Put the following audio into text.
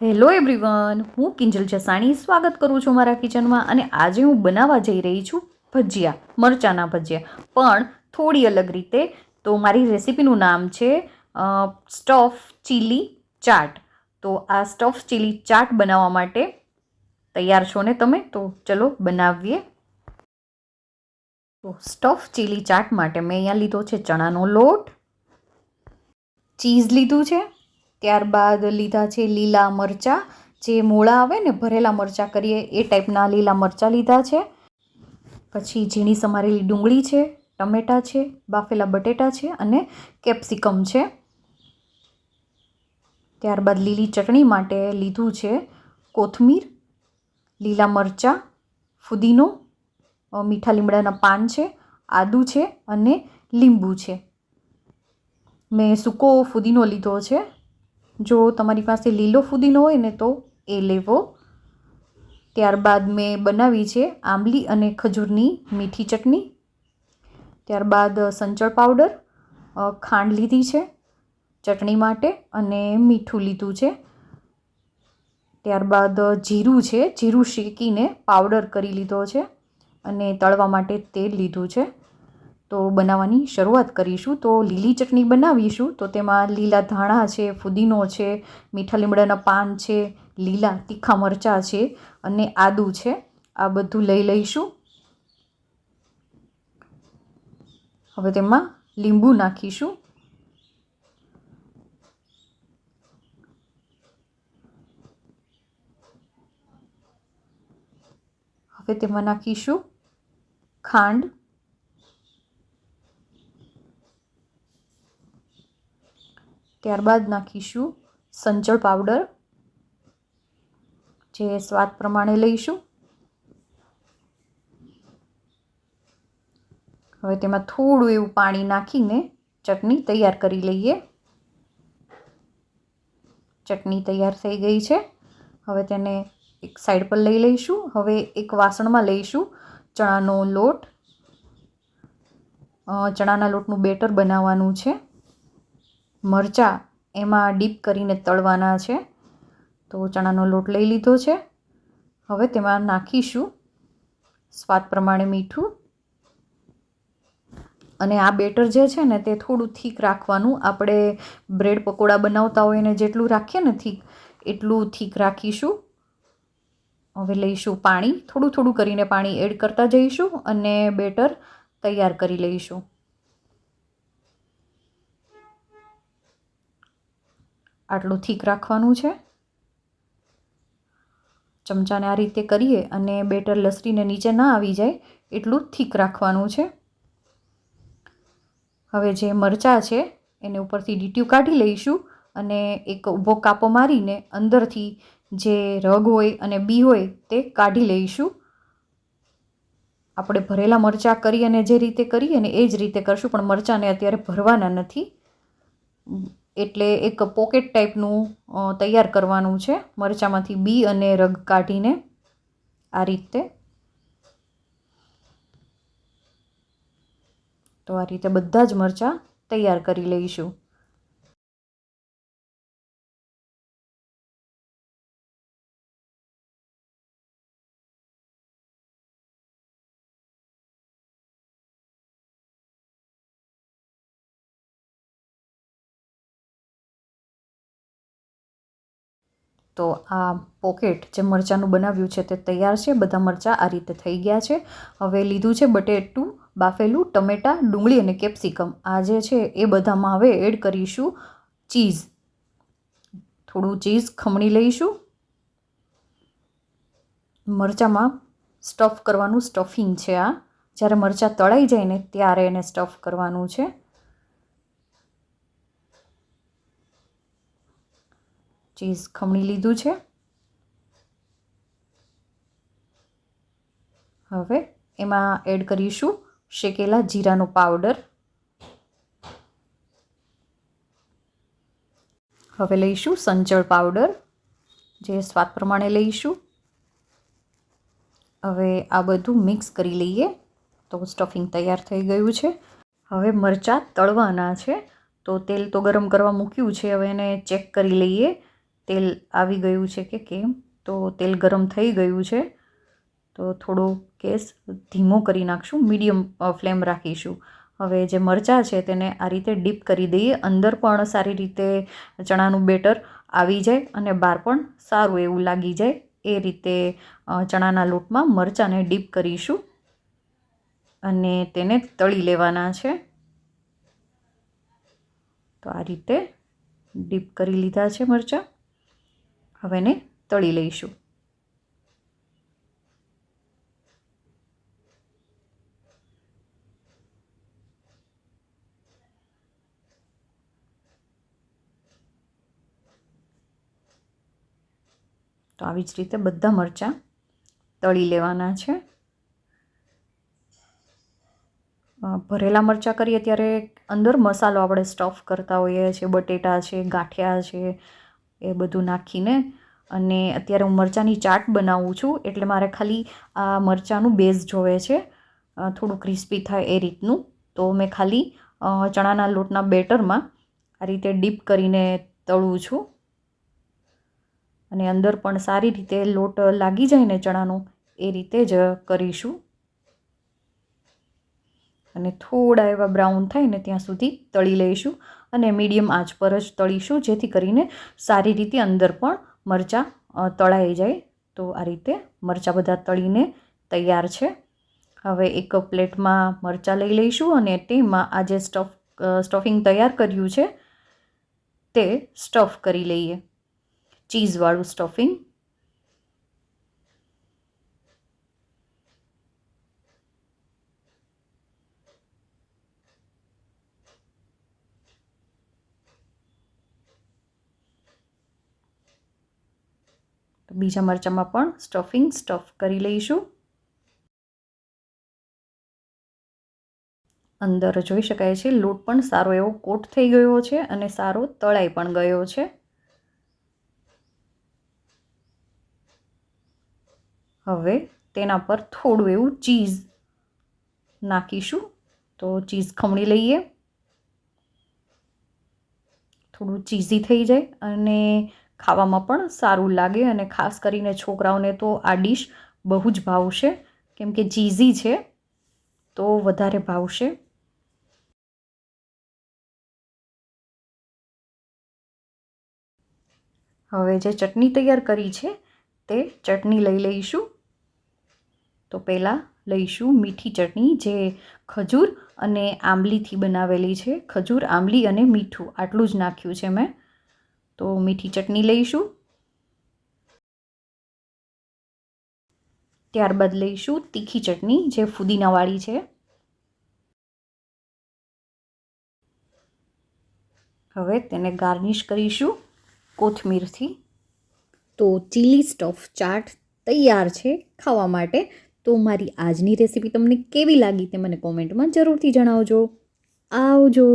Hello everyone, હું કિંજલ જસાણી. સ્વાગત કરું છું મારા કિચનમાં અને આજે હું બનાવવા જઈ રહી છું ભજીયા, મરચાંના ભજીયા. પણ થોડી અલગ રીતે, તો મારી રેસિપીનું નામ છે સ્ટફ ચીલી ચાટ. તો આ સ્ટફ ચીલી ચાટ બનાવવા માટે તૈયાર છો ને તમે? તો ચલો બનાવીએ. તો સ્ટફ ચીલી ચાટ માટે મેં અહીંયા લીધો છે ચણાનો લોટ, ચીઝ લીધું છે ત્યારબાદ લીધા છે લીલા મરચાં. જે મોળા આવે ને ભરેલા મરચાં કરીએ, એ ટાઈપના લીલા મરચાં લીધા છે. પછી ઝીણી સમારેલી ડુંગળી છે, ટમેટાં છે, બાફેલા બટેટા છે અને કેપ્સિકમ છે. ત્યારબાદ લીલી ચટણી માટે લીધું છે કોથમીર, લીલા મરચાં, ફુદીનો મીઠા લીમડાના પાન છે, આદું છે અને લીંબુ છે. મેં સૂકો ફુદીનો લીધો છે. જો તમારી પાસે લીલો ફુદીનો હોય ને તો એ લેવો. ત્યારબાદ મેં બનાવી છે આંબલી અને ખજૂરની મીઠી ચટણી. ત્યારબાદ સંચળ પાવડર ખાંડ લીધી છે ચટણી માટે અને મીઠું લીધું છે. ત્યારબાદ જીરું છે, જીરું શેકીને પાવડર કરી લીધો છે અને તળવા માટે તેલ લીધું છે. તો બનાવવાની શરૂઆત કરીશું. તો લીલી ચટણી બનાવીશું. તો તેમાં લીલા ધાણા છે, ફુદીનો છે, મીઠા લીમડાના પાન છે, લીલા તીખા મરચાં છે અને આદું છે. આ બધું લઈ લઈશું. હવે તેમાં લીંબુ નાખીશું. હવે તેમાં નાખીશું ખાંડ. ત્યારબાદ નાખીશું સંચળ પાવડર, જે સ્વાદ પ્રમાણે લઈશું. હવે તેમાં થોડું એવું પાણી નાખીને ચટણી તૈયાર કરી લઈએ. ચટણી તૈયાર થઈ ગઈ છે. હવે તેને એક સાઈડ પર લઈ લઈશું. હવે એક વાસણમાં લઈશું ચણાનો લોટ. ચણાના લોટનું બેટર બનાવવાનું છે. મરચાં એમાં ડીપ કરીને તળવાના છે. તો ચણાનો લોટ લઈ લીધો છે. હવે તેમાં નાખીશું સ્વાદ પ્રમાણે મીઠું. અને આ બેટર જે છે ને તે થોડું થીક રાખવાનું. આપણે બ્રેડ પકોડા બનાવતા હોય એને જેટલું રાખીએ ને થીક, એટલું થીક રાખીશું. હવે લઈશું પાણી. થોડું થોડું કરીને પાણી એડ કરતા જઈશું અને બેટર તૈયાર કરી લઈશું. આટલું થીક રાખવાનું છે? ચમચાને આ રીતે કરીએ અને બેટર લસરીને નીચે ના આવી જાય, એટલું થીક રાખવાનું છે. હવે જે મરચાં છે, એને ઉપરથી ડીટ્યુ કાઢી લઈશું અને એક ઊભો કાપો મારીને અંદરથી જે રગ હોય અને બી હોય તે કાઢી લઈશું. આપણે ભરેલા મરચાં કરી અને જે રીતે કરીએ ને એ જ રીતે કરશું, પણ મરચાંને અત્યારે ભરવાના નથી. એટલે એક પોકેટ ટાઈપનું તૈયાર કરવાનું છે. મરચાંમાંથી બી અને રગ કાઢીને આ રીતે. તો આ રીતે બધા જ મરચાં તૈયાર કરી લઈશું. તો આ પોકેટ જે મરચાંનું બનાવ્યું છે તે તૈયાર છે. બધા મરચાં આ રીતે થઈ ગયા છે. હવે લીધું છે બટેટું બાફેલું, ટમેટાં, ડુંગળી અને કેપ્સિકમ. આ જે છે એ બધામાં હવે એડ કરીશું ચીઝ. થોડું ચીઝ ખમણી લઈશું. મરચાંમાં સ્ટફ કરવાનું સ્ટફિંગ છે આ. જ્યારે મરચાં તળાઈ જાય ને ત્યારે એને સ્ટફ કરવાનું છે. ચીઝ ખમણી લીધું છે. હવે એમાં એડ કરીશું શેકેલા જીરાનો પાવડર. હવે લઈશું સંચળ પાવડર, જે સ્વાદ પ્રમાણે લઈશું. હવે આ બધું મિક્સ કરી લઈએ તો સ્ટફિંગ તૈયાર થઈ ગયું છે. હવે મરચાં તળવાના છે, તો તેલ તો ગરમ કરવા મૂક્યું છે, હવે એને ચેક કરી લઈએ. તેલ આવી ગયું છે કે કેમ? તો તેલ ગરમ થઈ ગયું છે. તો થોડો ગેસ ધીમો કરી નાખશું, મીડિયમ ફ્લેમ રાખીશું. હવે જે મરચાં છે તેને આ રીતે ડીપ કરી દઈએ. અંદર પણ સારી રીતે ચણાનું બેટર આવી જાય અને બહાર પણ સારું એવું લાગી જાય. એ રીતે ચણાના લોટમાં મરચાંને ડીપ કરીશું અને તેને તળી લેવાના છે. તો આ રીતે ડીપ કરી લીધા છે મરચાં. હવે એને તળી લઈશું. તો આવી જ રીતે બધા મરચાં તળી લેવાના છે. ભરેલા મરચાં કરીએ ત્યારે અંદર મસાલો આપણે સ્ટફ કરતા હોઈએ છીએ, બટેટા છે, ગાંઠિયા છે એ બધું નાખીને અને અત્યારે હું મરચાંની ચાટ બનાવું છું એટલે મારે ખાલી આ મરચાંનું બેઝ જોવે છે થોડું ક્રિસ્પી થાય એ રીતનું. તો મેં ખાલી ચણાના લોટના બેટરમાં આ રીતે ડીપ કરીને તળું છું. અને અંદર પણ સારી રીતે લોટ લાગી જાય ને ચણાનો, એ રીતે જ કરીશું. અને થોડા એવા બ્રાઉન થાય ને ત્યાં સુધી તળી લઈશું અને મીડિયમ આંચ પર જ તળીશું, જેથી કરીને સારી રીતે અંદર પણ મરચાં તળાઈ જાય. તો આ રીતે મરચાં બધા તળીને તૈયાર છે. હવે એક પ્લેટમાં મરચાં લઈ લઈશું અને તેમાં આ જે સ્ટફ સ્ટફિંગ તૈયાર કર્યું છે, તે સ્ટફ કરી લઈએ. ચીઝવાળું સ્ટફિંગ. બીજા મરચાંમાં પણ સ્ટફિંગ સ્ટફ કરી લઈશું. અંદર જોઈ શકાય છે, લોટ પણ સારો એવો કોટ થઈ ગયો છે અને સારો તળાઈ પણ ગયો છે. હવે તેના પર થોડું એવું ચીઝ નાખીશું, તો ચીઝ ખમણી લઈએ. થોડું ચીઝી થઈ જાય અને ખાવામાં પણ સારું લાગે અને ખાસ કરીને છોકરાઓને તો આ ડીશ બહુ જ ભાવશે. કેમ કે ચીઝી છે, તો વધારે ભાવશે. હવે જે ચટણી તૈયાર કરી છે, તે ચટણી લઈ લઈશું. તો પહેલાં લઈશું મીઠી ચટણી, જે ખજૂર અને આંબલીથી બનાવેલી છે. ખજૂર, આંબલી અને મીઠું, આટલું જ નાખ્યું છે મેં. તો મીઠી ચટણી લઈશું. ત્યારબાદ લઈશું તીખી ચટણી, જે ફુદીનાવાળી છે. હવે તેને ગાર્નિશ કરીશું કોથમીરથી. તો ચીલી સ્ટફ ચાટ તૈયાર છે ખાવા માટે. તો મારી આજની રેસીપી તમને કેવી લાગી તે મને કોમેન્ટમાં જરૂરથી જણાવજો. આવજો.